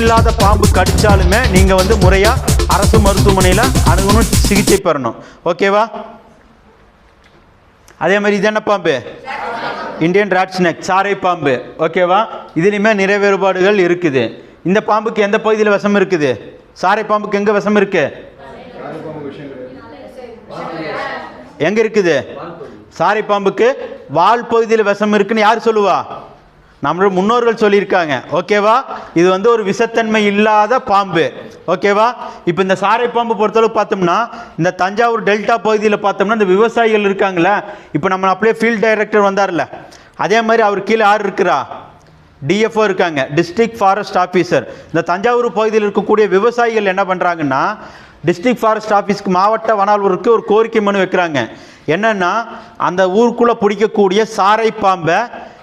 விஷமில்லாத பாம்பு கடிச்சாலுமே நீங்கள் வந்து முறையாக அரசு மருத்துவமனையில் அணுகணும் சிகிச்சை பெறணும். ஓகேவா? அதே மாதிரி இது என்ன பாம்பு? இந்தியன் ராட்ஸ்னக் சாரை பாம்பு. ஓகேவா? இதுலேயுமே நிறைய வேறுபாடுகள் இருக்குது. இந்த பாம்புக்கு எந்த பகுதியில் விஷம் இருக்குது? சாரை பாம்புக்கு எங்கே விஷம் இருக்கு? எங்க இருக்குது? சாரை பாம்புக்கு வால் பகுதியில் விஷம் இருக்குன்னு யார் சொல்லுவா? நம்மளோட முன்னோர்கள் சொல்லியிருக்காங்க. ஓகேவா? இது வந்து ஒரு விஷத்தன்மை இல்லாத பாம்பு. ஓகேவா? இப்போ இந்த சாரை பாம்பு பொறுத்தளவு பார்த்தோம்னா இந்த தஞ்சாவூர் டெல்டா பகுதியில் பார்த்தோம்னா இந்த விவசாயிகள் இருக்காங்களே இப்போ நம்ம அப்படியே ஃபீல்ட் டைரக்டர் வந்தார்ல. அதே மாதிரி அவர் கீழே யார் இருக்கிறா? டிஎஃப்ஓ இருக்காங்க. டிஸ்ட்ரிக்ட் ஃபாரஸ்ட் ஆஃபீஸர் இந்த தஞ்சாவூர் பகுதியில் இருக்கக்கூடிய விவசாயிகள் என்ன பண்ணுறாங்கன்னா டிஸ்ட்ரிக்ட் ஃபாரஸ்ட் ஆஃபீஸ்க்கு மாவட்ட வனால்வருக்கு ஒரு கோரிக்கை மனு வைக்கிறாங்க. என்னென்னா அந்த ஊருக்குள்ளே பிடிக்கக்கூடிய சாரை பாம்பை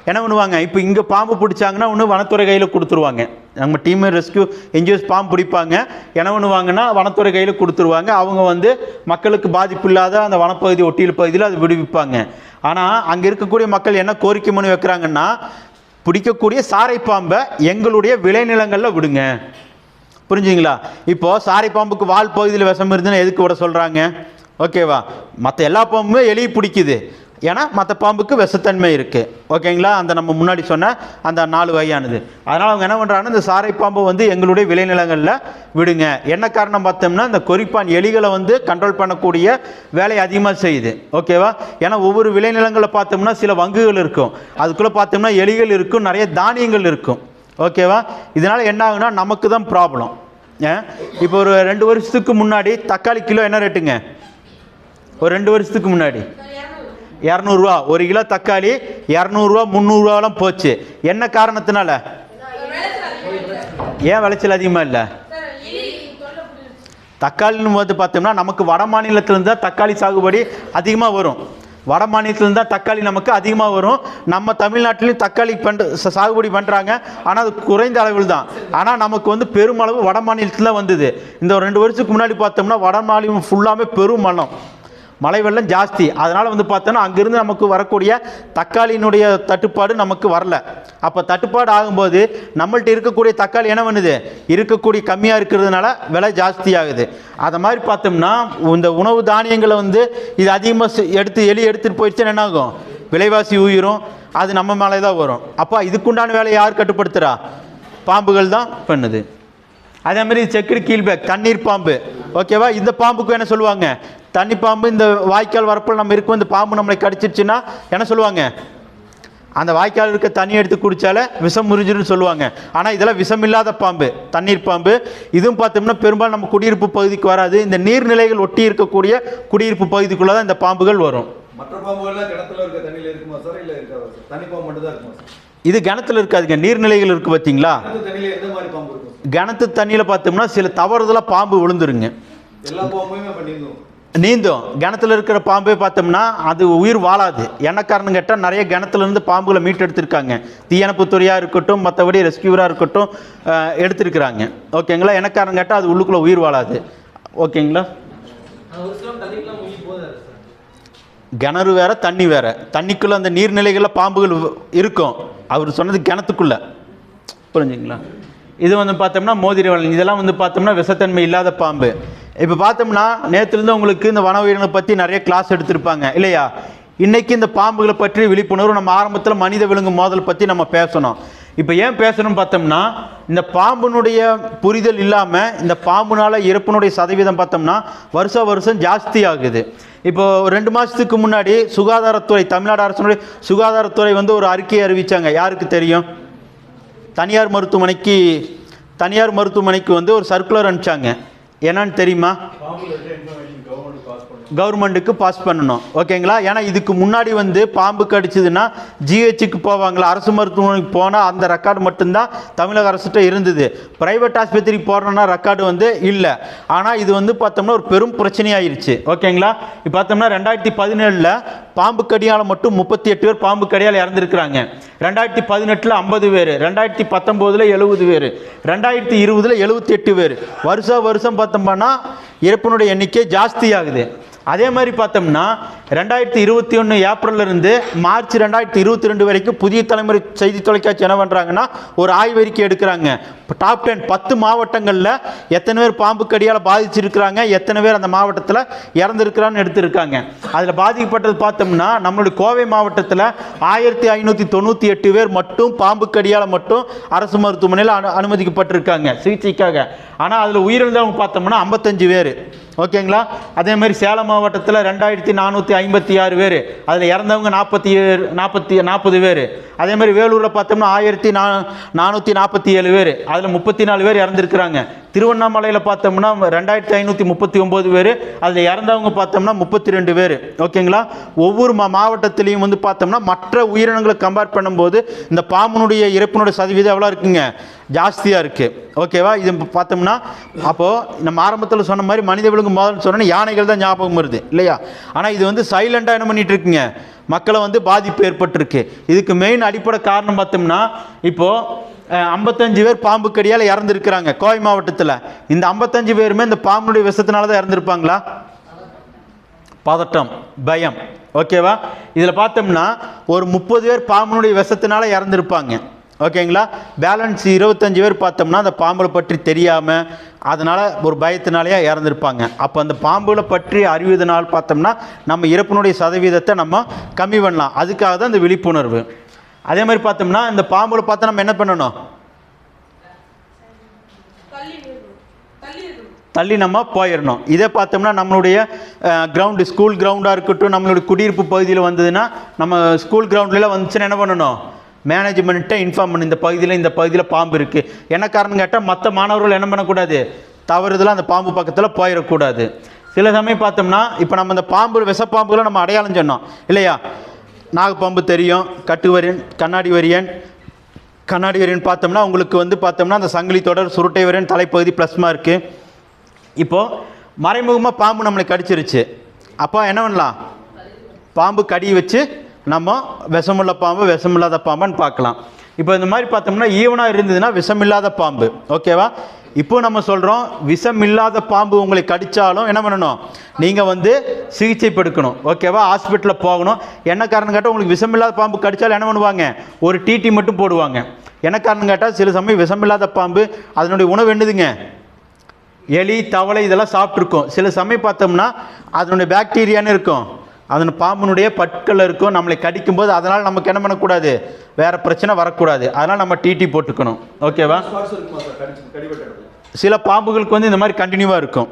என்ன பண்ணுவாங்க? இப்போ இங்கே பாம்பு பிடிச்சாங்கன்னா ஒன்று வனத்துறை கையில் கொடுத்துருவாங்க. நம்ம டீம் ரெஸ்கியூ என்ஜிஓஸ் பாம்பு பிடிப்பாங்க. என்ன பண்ணுவாங்கன்னா வனத்துறை கையில் கொடுத்துருவாங்க. அவங்க வந்து மக்களுக்கு பாதிப்பு இல்லாத அந்த வனப்பகுதி ஒட்டியில் பகுதியில் அது விடுவிப்பாங்க. ஆனால் அங்கே இருக்கக்கூடிய மக்கள் என்ன கோரிக்கை மனு வைக்கிறாங்கன்னா பிடிக்கக்கூடிய சாரை பாம்பை எங்களுடைய விளைநிலங்களில் விடுங்க. புரிஞ்சுங்களா? இப்போது சாரை பாம்புக்கு வால் பகுதியில் விஷம் இருந்துன்னு எதுக்கு விட சொல்கிறாங்க ஓகேவா? மற்ற எல்லா பாம்புமே எலி பிடிக்குது. ஏன்னா மற்ற பாம்புக்கு விஷத்தன்மை இருக்குது ஓகேங்களா? அந்த நம்ம முன்னாடி சொன்ன அந்த நாலு வகையானது. அதனால் அவங்க என்ன பண்ணுறாங்கன்னா இந்த சாரை பாம்பு வந்து எங்களுடைய விளைநிலங்களில் விடுங்க. என்ன காரணம் பார்த்தோம்னா இந்த கொரிப்பான் எலிகளை வந்து கண்ட்ரோல் பண்ணக்கூடிய வேலையை அதிகமாக செய்யுது. ஓகேவா? ஏன்னா ஒவ்வொரு விளைநிலங்களில் பார்த்தோம்னா சில வங்குகள் இருக்கும். அதுக்குள்ளே பார்த்தோம்னா எலிகள் இருக்கும் நிறைய தானியங்கள் இருக்கும். ஓகேவா? இதனால் என்ன ஆகுனா நமக்கு தான் ப்ராப்ளம் இப்போ ஒரு ரெண்டு வருஷத்துக்கு முன்னாடி தக்காளி கிலோ என்ன ரேட்டுங்க? ஒரு ரெண்டு வருஷத்துக்கு முன்னாடி. இரநூறுவா ஒரு கிலோ தக்காளி இரநூறுவா முந்நூறுவாலாம் போச்சு. என்ன காரணத்தினால? ஏன் விளைச்சல் அதிகமாக இல்லை? தக்காளின்னு போது பார்த்தோம்னா நமக்கு வட மாநிலத்திலேருந்து தான் தக்காளி சாகுபடி அதிகமாக வரும். வட மாநிலத்திலேருந்து தான் தக்காளி நமக்கு அதிகமாக வரும். நம்ம தமிழ்நாட்டிலையும் தக்காளி பண்ணுற சாகுபடி பண்ணுறாங்க ஆனால் அது குறைந்த அளவில் தான். ஆனால் நமக்கு வந்து பெருமளவு வட மாநிலத்தில் வந்தது. இந்த ரெண்டு வருஷத்துக்கு முன்னாடி பார்த்தோம்னா வட மாநிலம் ஃபுல்லாமே பெரும் மலம் மழை வெள்ளம் ஜாஸ்தி. அதனால் வந்து பார்த்தோன்னா அங்கேருந்து நமக்கு வரக்கூடிய தக்காளியினுடைய தட்டுப்பாடு நமக்கு வரல. அப்போ தட்டுப்பாடு ஆகும்போது நம்மள்ட்ட இருக்கக்கூடிய தக்காளி என்ன பண்ணுது? இருக்கக்கூடிய கம்மியாக இருக்கிறதுனால விலை ஜாஸ்தி ஆகுது அதை மாதிரி பார்த்தோம்னா இந்த உணவு தானியங்களை வந்து இது அதிகமாக எடுத்து எலி எடுத்துகிட்டு போயிடுச்சுன்னா என்ன ஆகும்? விலைவாசி உயிரும். அது நம்ம மேலே தான் வரும். அப்போ இதுக்குண்டான வேலையை யார் கட்டுப்படுத்துகிறா பாம்புகள் தான் பண்ணுது. அதே மாதிரி செக்குடு கீழ்பேக் தண்ணீர் பாம்பு. ஓகேவா இந்த பாம்புக்கு என்ன சொல்லுவாங்க? தண்ணி பாம்பு இந்த வாய்க்கால் வரப்பில் நம்ம இருக்கும் இந்த பாம்பு நம்மளை கடிச்சிருச்சுன்னா என்ன சொல்லுவாங்க? அந்த வாய்க்கால் இருக்க தண்ணி எடுத்து குடித்தாலே விஷம் முறிஞ்சிருன்னு சொல்லுவாங்க. ஆனால் இதெல்லாம் விஷம் இல்லாத பாம்பு தண்ணீர் பாம்பு. இதுவும் பார்த்தோம்னா பெரும்பாலும் நம்ம குடியிருப்பு பகுதிக்கு வராது. இந்த நீர்நிலைகள் ஒட்டி இருக்கக்கூடிய குடியிருப்பு பகுதிக்குள்ளே தான் இந்த பாம்புகள் வரும். மற்ற பாம்புகள்லாம் கிணத்துல இருக்க தண்ணியில இருக்குமா சார்? இல்ல இருக்காதா சார்? தண்ணி பாம்பு மட்டும் தான் இருக்குமா சார்? இது கிணத்துல இருக்காதுங்க. நீர்நிலைகள் இருக்குது பார்த்தீங்களா? கிணத்து தண்ணியில எந்த மாதிரி பாம்பு? கிணத்து தண்ணியில் பார்த்தோம்னா சில தவறுதலாக பாம்பு விழுந்துருங்க. நீந்தும். கிணத்துல இருக்கிற பாம்பே பார்த்தோம்னா அது உயிர் வாழாது. என்ன காரணம் கேட்டால் நிறைய கிணத்துல இருந்து பாம்புகளை மீட்டெடுத்திருக்காங்க. தீயணைப்புத்துறையாக இருக்கட்டும் மற்றபடி ரெஸ்கியூவராக இருக்கட்டும் எடுத்திருக்கிறாங்க. ஓகேங்களா? என்ன காரணம் கேட்டால் அது உள்ளுக்குள்ளே உயிர் வாழாது. ஓகேங்களா? கிணறு வேற தண்ணி வேற. தண்ணிக்குள்ளே அந்த நீர்நிலைகளில் பாம்புகள் இருக்கும். அவர் சொன்னது கிணத்துக்குள்ளே. புரிஞ்சுங்களா? இது வந்து பார்த்தோம்னா மோதிர வளன் இதெல்லாம் வந்து பார்த்தோம்னா விஷத்தன்மை இல்லாத பாம்பு. இப்போ பார்த்தோம்னா நேற்றுலேருந்து உங்களுக்கு இந்த வன உயிரினங்களை பற்றி நிறைய கிளாஸ் எடுத்திருப்பாங்க. இல்லையா? இன்றைக்கி இந்த பாம்புகளை பற்றி விழிப்புணர்வு நம்ம ஆரம்பத்தில் மனித விலங்கு மோதல் பற்றி நம்ம பேசணும். இப்போ ஏன் பேசணும்னு பார்த்தோம்னா இந்த பாம்புனுடைய புரிதல் இல்லாமல் இந்த பாம்புனால் இறப்பினுடைய சதவீதம் பார்த்தோம்னா வருஷம் வருஷம் ஜாஸ்தி ஆகுது. இப்போ ரெண்டு மாதத்துக்கு முன்னாடி சுகாதாரத்துறை தமிழ்நாடு அரசினுடைய சுகாதாரத்துறை வந்து ஒரு அறிக்கையை அறிவித்தாங்க யாருக்கு தெரியும்? தனியார் மருத்துவமனைக்கு தனியார் மருத்துவமனைக்கு வந்து ஒரு சர்க்குலர் அனுப்பிச்சாங்க. என்னன்னு தெரியுமா? கவர்மெண்ட்டுக்கு பாஸ் பண்ணணும். ஓகேங்களா? ஏன்னா இதுக்கு முன்னாடி வந்து பாம்பு கடிச்சதுன்னா ஜிஹெச்சுக்கு போவாங்களா? அரசு மருத்துவமனைக்கு போனால் அந்த ரெக்கார்டு மட்டும்தான் தமிழக அரசுகிட்ட இருந்தது. ப்ரைவேட் ஆஸ்பத்திரிக்கு போகிறோன்னா ரெக்கார்டு வந்து இல்லை. ஆனால் இது வந்து பார்த்தோம்னா ஒரு பெரும் பிரச்சனையாயிருச்சு. ஓகேங்களா? இப்போ பார்த்தோம்னா ரெண்டாயிரத்தி பதினேழில் பாம்பு கடியால் மட்டும் முப்பத்தி எட்டு பேர் பாம்பு கடியால் இறந்துருக்குறாங்க. ரெண்டாயிரத்தி பதினெட்டில் ஐம்பது பேர் ரெண்டாயிரத்தி பத்தொம்போதில் எழுபது பேர் ரெண்டாயிரத்தி இருபதில் எழுபத்தி எட்டு பேர். வருஷம் வருஷம் பார்த்தோம்னா இறப்பினுடைய எண்ணிக்கை ஜாஸ்தி ஆகுது அதே மாதிரி பார்த்தோம்னா ரெண்டாயிரத்தி இருபத்தி ஒன்று ஏப்ரல்ல இருந்து மார்ச் ரெண்டாயிரத்தி இருபத்தி ரெண்டு வரைக்கும் புதிய தலைமுறை செய்தி தொலைக்காட்சி என்ன பண்ணுறாங்கன்னா ஒரு ஆய்வறிக்கை எடுக்கிறாங்க. டாப் டென் பத்து மாவட்டங்களில் எத்தனை பேர் பாம்பு கடியால் பாதிச்சிருக்கிறாங்க எத்தனை பேர் அந்த மாவட்டத்தில் இறந்துருக்கிறான்னு எடுத்திருக்காங்க. அதில் பாதிக்கப்பட்டது பார்த்தோம்னா நம்மளுடைய கோவை மாவட்டத்தில் ஆயிரத்தி ஐநூற்றி தொண்ணூற்றி எட்டு பேர் மட்டும் பாம்பு கடியால் மட்டும் அரசு மருத்துவமனையில் அனு அனுமதிக்கப்பட்டிருக்காங்க சிகிச்சைக்காக. ஆனால் அதில் உயிரிழந்தவங்க பார்த்தோம்னா ஐம்பத்தஞ்சு பேர். ஓகேங்களா? அதே மாதிரி சேலம் மாவட்டத்தில் ரெண்டாயிரத்தி நானூற்றி ஐம்பத்தி ஆறு பேர். அதில் இறந்தவங்க நாற்பத்தி ஏழு நாற்பத்தி நாற்பது பேர். அதே மாதிரி வேலூரில் பார்த்தோம்னா ஆயிரத்தி நா நானூற்றி நாற்பத்தி ஏழு பேர். அதில் முப்பத்தி நாலு பேர் இறந்துருக்குறாங்க. திருவண்ணாமலையில் பார்த்தோம்னா ரெண்டாயிரத்தி ஐநூற்றி முப்பத்தி ஒம்பது பேர். அதில் இறந்தவங்க பார்த்தோம்னா முப்பத்தி ரெண்டு பேர். ஓகேங்களா? ஒவ்வொரு மா மாவட்டத்திலையும் வந்து பார்த்தோம்னா மற்ற உயிரினங்களை கம்பேர் பண்ணும்போது இந்த பாம்புனுடைய இறப்பினுடைய சதவீதம் எவ்வளோ இருக்குங்க? ஜாஸ்தியாக இருக்குது ஓகேவா? இது பார்த்தோம்னா அப்போது நம்ம ஆரம்பத்தில் சொன்ன மாதிரி மனித விலங்கு முதல்ல சொன்னோன்னா யானைகள் தான் ஞாபகம் வருது இல்லையா? ஆனால் இது வந்து சைலண்டாக என்ன பண்ணிகிட்ருக்குங்க மக்களை வந்து பாதிப்பு ஏற்பட்டிருக்கு. இதுக்கு மெயின் அடிப்படை காரணம் பார்த்தோம்னா இப்போது ஐம்பத்தஞ்சு பேர் பாம்பு கடியால் இறந்துருக்கிறாங்க கோவை மாவட்டத்தில். இந்த ஐம்பத்தஞ்சு பேருமே இந்த பாம்புடைய விஷத்தினால தான் இறந்துருப்பாங்களா? பதட்டம் பயம். ஓகேவா? இதில் பார்த்தோம்னா ஒரு முப்பது பேர் பாம்புனுடைய விஷத்தினால இறந்துருப்பாங்க. ஓகேங்களா? பேலன்ஸ் இருபத்தஞ்சி பேர் பார்த்தோம்னா அந்த பாம்புகளை பற்றி தெரியாமல் அதனால் ஒரு பயத்தினாலேயே இறந்துருப்பாங்க. அப்போ அந்த பாம்புகளை பற்றி அறிவதனால் பார்த்தோம்னா நம்ம இறப்பினுடைய சதவீதத்தை நம்ம கம்மி பண்ணலாம். அதுக்காக தான் இந்த விழிப்புணர்வு. அதே மாதிரி பார்த்தோம்னா இந்த பாம்புகளை பார்த்தா நம்ம என்ன பண்ணணும்? தள்ளி நம்ம போயிடணும். இதே பார்த்தோம்னா நம்மளுடைய கிரவுண்டு ஸ்கூல் கிரவுண்டாக இருக்கட்டும் நம்மளுடைய குடியிருப்பு பகுதியில் வந்ததுன்னா நம்ம ஸ்கூல் கிரவுண்ட்லாம் வந்துச்சுன்னா என்ன பண்ணணும்? மேனேஜ்மெண்ட்டை இன்ஃபார்ம் பண்ணு. இந்த பகுதியில் இந்த பகுதியில் பாம்பு இருக்குது என்ன காரணம் கேட்டால் மற்ற மாணவர்கள் என்ன பண்ணக்கூடாது? தவறுதலாக அந்த பாம்பு பக்கத்தில் போயிடக்கூடாது சில சமயம் பார்த்தோம்னா இப்போ நம்ம இந்த பாம்பு விஷப்பாம்புகளை நம்ம அடையாளம் சொன்னோம். இல்லையா? நாகப்பாம்பு தெரியும் கட்டு வரியன் கண்ணாடி வரியன். கண்ணாடி வரியன் பார்த்தோம்னா உங்களுக்கு வந்து பார்த்தோம்னா அந்த சங்கிலி தொடர் சுருட்டை வரியன் தலைப்பகுதி ப்ளஸ் இருக்குது இப்போது மறைமுகமாக பாம்பு நம்மளை கடிச்சிருச்சு. அப்போ என்ன பண்ணலாம்? பாம்பு கடி வச்சு நம்ம விஷமுள்ள பாம்பு விஷமில்லாத பாம்புன்னு பார்க்கலாம். இப்போ இந்த மாதிரி பார்த்தோம்னா ஈவனாக இருந்ததுன்னா விஷமில்லாத பாம்பு. ஓகேவா? இப்போ நம்ம சொல்கிறோம் விஷம் இல்லாத பாம்பு உங்களை கடித்தாலும் என்ன பண்ணணும்? நீங்கள் வந்து சிகிச்சை படுக்கணும். ஓகேவா? ஹாஸ்பிட்டலில் போகணும். என்ன காரணம் கேட்டால் உங்களுக்கு விஷம் இல்லாத பாம்பு கடித்தாலும் என்ன பண்ணுவாங்க? ஒரு டிடி மட்டும் போடுவாங்க. என்ன காரணம் கேட்டால் சில சமயம் விஷமில்லாத பாம்பு அதனுடைய உணவு என்னதுங்க? எலி தவளை இதெல்லாம் சாப்பிட்ருக்கோம் சில சமயம் பார்த்தோம்னா அதனுடைய பாக்டீரியான்னு இருக்கும். அதன் பாம்பனுடைய பற்கள் இருக்கும் நம்மளை கடிக்கும்போது அதனால் நமக்கு என்ன பண்ணக்கூடாது? வேறு பிரச்சனை வரக்கூடாது. அதனால் நம்ம டிடி போட்டுக்கணும். ஓகேவா சில பாம்புகளுக்கு வந்து இந்த மாதிரி கண்டினியூவாக இருக்கும்.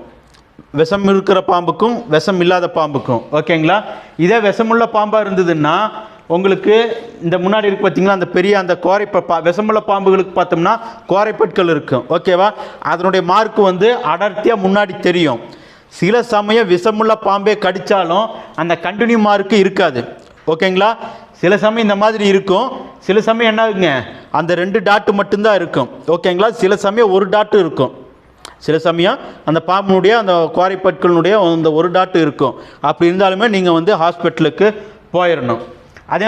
விஷம் இருக்கிற பாம்புக்கும் விஷம் இல்லாத பாம்புக்கும். ஓகேங்களா இதே விஷமுள்ள பாம்பாக இருந்ததுன்னா உங்களுக்கு இந்த முன்னாடி இருக்கு பார்த்தீங்களா அந்த பெரிய அந்த கோரை ப- பா விஷமுள்ள பாம்புகளுக்கு பார்த்தோம்னா கோரைப்பற்கள் இருக்கும். ஓகேவா அதனுடைய மார்க்கு வந்து அடர்த்தியாக முன்னாடி தெரியும். சில சமயம் விஷமுள்ள பாம்பே கடித்தாலும் அந்த கண்டினியூ மார்க்கு இருக்காது. ஓகேங்களா? சில சமயம் இந்த மாதிரி இருக்கும். சில சமயம் என்ன ஆகுங்க அந்த ரெண்டு டாட்டு மட்டும்தான் இருக்கும். ஓகேங்களா? சில சமயம் ஒரு டாட்டு இருக்கும். சில சமயம் அந்த பாம்புனுடைய அந்த குவாரிப்பற்களினுடைய அந்த ஒரு டாட்டு இருக்கும். அப்படி இருந்தாலுமே நீங்கள் வந்து ஹாஸ்பிட்டலுக்கு போயிடணும் அதே